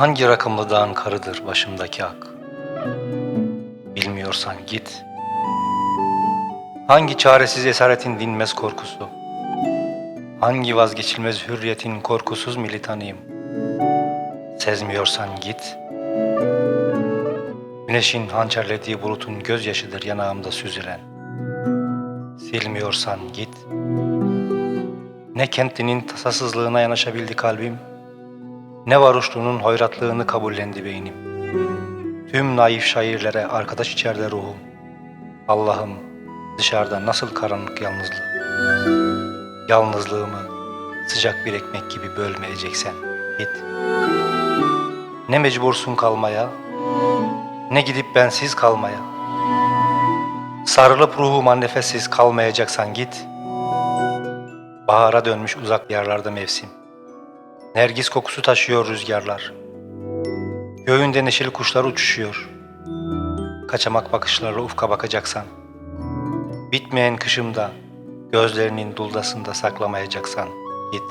Hangi rakımlı dağın karıdır başımdaki ak? Bilmiyorsan git. Hangi çaresiz esaretin dinmez korkusu? Hangi vazgeçilmez hürriyetin korkusuz militanıyım? Sezmiyorsan git. Güneşin hançerlediği bulutun gözyaşıdır yanağımda süzülen. Silmiyorsan git. Ne kentlinin tasasızlığına yanaşabildi kalbim, ne varoşluğunun hoyratlığını kabullendi beynim. Tüm naif şairlere arkadaş içeride ruhum. Allah'ım dışarıda nasıl karanlık yalnızlığı. Yalnızlığımı sıcak bir ekmek gibi bölmeyeceksen git. Ne mecbursun kalmaya, ne gidip bensiz kalmaya. Sarılıp ruhuma nefessiz kalmayacaksan git. Bahara dönmüş uzak yerlerde mevsim. Nergis kokusu taşıyor rüzgarlar. Göğünde neşeli kuşlar uçuşuyor. Kaçamak bakışlarla ufka bakacaksan. Bitmeyen kışımda gözlerinin duldasında saklamayacaksan git.